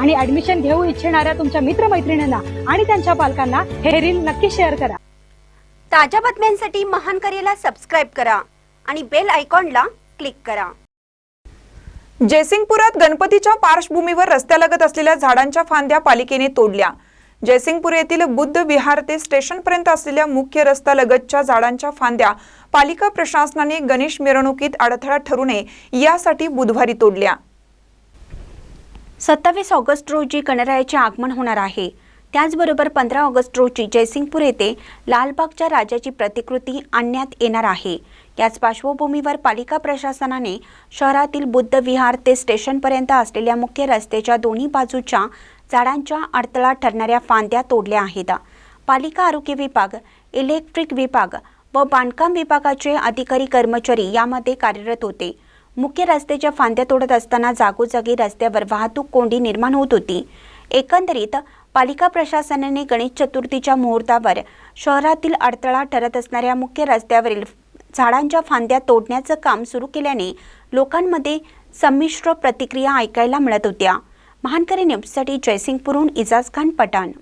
आणि ऍडमिशन घेऊ इच्छिणाऱ्या तुमच्या मित्रमैत्रिणींना आणि त्यांच्या पालकांना हे रील नक्की शेअर करा. ताज्या बातम्यांसाठी महान करेला सबस्क्राईब करा आणि बेल आयकॉनला क्लिक करा. जयसिंगपुरात गणपतीच्या पार्श्वभूमीवर रस्त्यालगत असलेल्या झाडांच्या फांद्या पालिकेने तोडल्या. जयसिंगपूर येथील बुद्ध विहार ते स्टेशनपर्यंत असलेल्या मुख्य रस्त्यालगतच्या झाडांच्या फांद्या पालिका प्रशासनाने गणेश मिरवणुकीत अडथळा ठरू नये यासाठी बुधवारी तोडल्या. सत्तावीस ऑगस्ट रोजी गणरायाचे आगमन होणार आहे. त्याचबरोबर पंधरा ऑगस्ट रोजी जयसिंगपूर येथे लालबागच्या राजाची प्रतिकृती आणण्यात येणार आहे. याच पार्श्वभूमीवर पालिका प्रशासनाने शहरातील बुद्ध विहार ते स्टेशनपर्यंत असलेल्या मुख्य रस्त्याच्या दोन्ही बाजूच्या झाडांच्या अडथळा ठरणाऱ्या फांद्या तोडल्या आहेत. पालिका आरोग्य विभाग इलेक्ट्रिक विभाग व बांधकाम विभागाचे अधिकारी कर्मचारी यामध्ये कार्यरत होते. मुख्य रस्त्याच्या फांद्या तोडत असताना जागोजागी रस्त्यावर वाहतूक कोंडी निर्माण होत होती. एकंदरीत पालिका प्रशासनाने गणेश चतुर्थीच्या मुहूर्तावर शहरातील अडथळा ठरत असणाऱ्या मुख्य रस्त्यावरील झाडांच्या फांद्या तोडण्याचं काम सुरू केल्याने लोकांमध्ये संमिश्र प्रतिक्रिया ऐकायला मिळत होत्या. महानकरी न्यूजसाठी जयसिंगपूरहून इजाज खान पठाण.